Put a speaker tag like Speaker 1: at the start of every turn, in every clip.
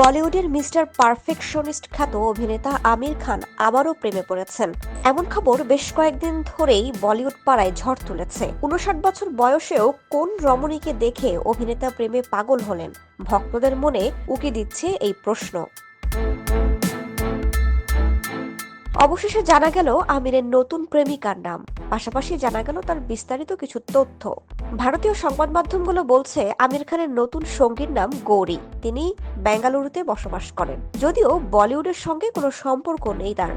Speaker 1: বলিউডের mister perfectionist খ্যাত অভিনেতা আমির খান আবারও প্রেমে পড়েছেন। এমন খবর বেশ কয়েকদিন ধরেই বলিউড পাড়ায় ঝড় তুলেছে। উনষাট বছর বয়সেও কোন রমণীকে দেখে অভিনেতা প্রেমে পাগল হলেন? ভক্তদের মনে উকি দিচ্ছে এই প্রশ্ন। অবশেষে জানা গেল আমিরের নতুন প্রেমিকার নাম। পাশাপাশি জানা গেল তার বিস্তারিত কিছু তথ্য। ভারতীয় সংবাদ মাধ্যমগুলো বলছে, আমির খানের নতুন সঙ্গীর নাম গৌরী। তিনি বেঙ্গালুরুতে বসবাস করেন। যদিও বলিউডের সঙ্গে কোনো সম্পর্ক নেই তার।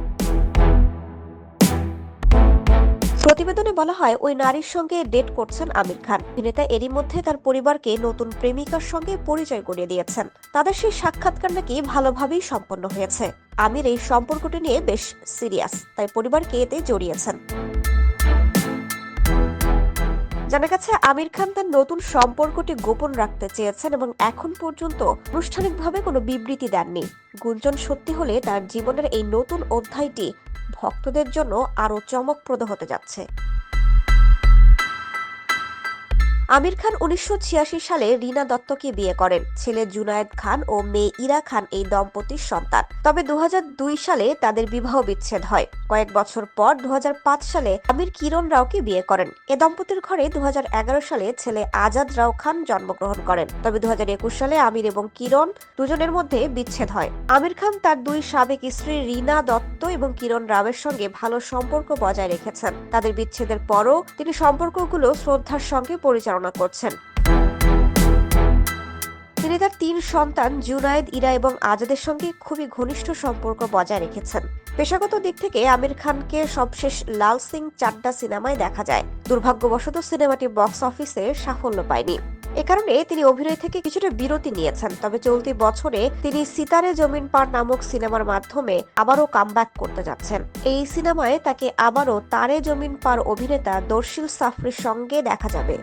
Speaker 1: প্রতিবেদনে বলা হয়, ওই নারীর সঙ্গে ডেট করছেন আমির খান। অভিনেতা এরই মধ্যে তার পরিবারকে নতুন প্রেমিকার সঙ্গে পরিচয় করিয়ে দিয়েছেন। তাদের সেই সাক্ষাৎকার নাকি ভালোভাবেই সম্পন্ন হয়েছে। আমির এই সম্পর্কটি নিয়ে বেশ সিরিয়াস, তাই পরিবারকে এতে জড়িয়েছেন। জানা গেছে, আমির খান তার নতুন সম্পর্কটি গোপন রাখতে চেয়েছেন এবং এখন পর্যন্ত আনুষ্ঠানিকভাবে কোনো বিবৃতি দেননি। গুঞ্জন সত্যি হলে তার জীবনের এই নতুন অধ্যায়টি ভক্তদের জন্য আরও চমকপ্রদ হতে যাচ্ছে। আমির খান উনিশশো ছিয়াশি সালে রীনা দত্তকে বিয়ে করেন। ছেলে জুনায়েদ খান ও মেয়ে ইরা খান এই দম্পতির সন্তান। তবে দুহাজার দুই সালে তাদের বিবাহ বিচ্ছেদ হয়। কয়েক বছর পর দুহাজার পাঁচ সালে আমির কিরণ রাওকে বিয়ে করেন। এ দম্পতির ঘরে দুহাজার এগারো সালে ছেলে আজাদ রাও খান জন্মগ্রহণ করেন। তবে দু হাজার একুশ সালে আমির এবং কিরণ দুজনের মধ্যে বিচ্ছেদ হয়। আমির খান তার দুই সাবেক স্ত্রী রীনা দত্ত এবং কিরণ রাওয়ের সঙ্গে ভালো সম্পর্ক বজায় রেখেছেন। তাদের বিচ্ছেদের পরও তিনি সম্পর্কগুলো শ্রদ্ধার সঙ্গে পরিচালনা করছেন। তিনি তার তিন সন্তান জুনায়েদ, ইরা এবং আজাদের সঙ্গে খুবই ঘনিষ্ঠ সম্পর্ক বজায় রেখেছেন। পেশাগত দিক থেকে আমির খানকে সবশেষ লাল সিং চাড্ডা সিনেমায় দেখা যায়। দুর্ভাগ্যবশত সিনেমাটি বক্স অফিসে সাফল্য পায়নি। এ কারণে তিনি অভিনয় থেকে কিছুটা বিরতি নিয়েছেন, তবে চলতি বছরে তিনি সিতারে জমিন পার নামক সিনেমার মাধ্যমে আবারও কামব্যাক করতে যাচ্ছেন। এই সিনেমায় তাকে আবারও তারে জমিন পার অভিনেতা দর্শিল সাফরির সঙ্গে দেখা যাবে।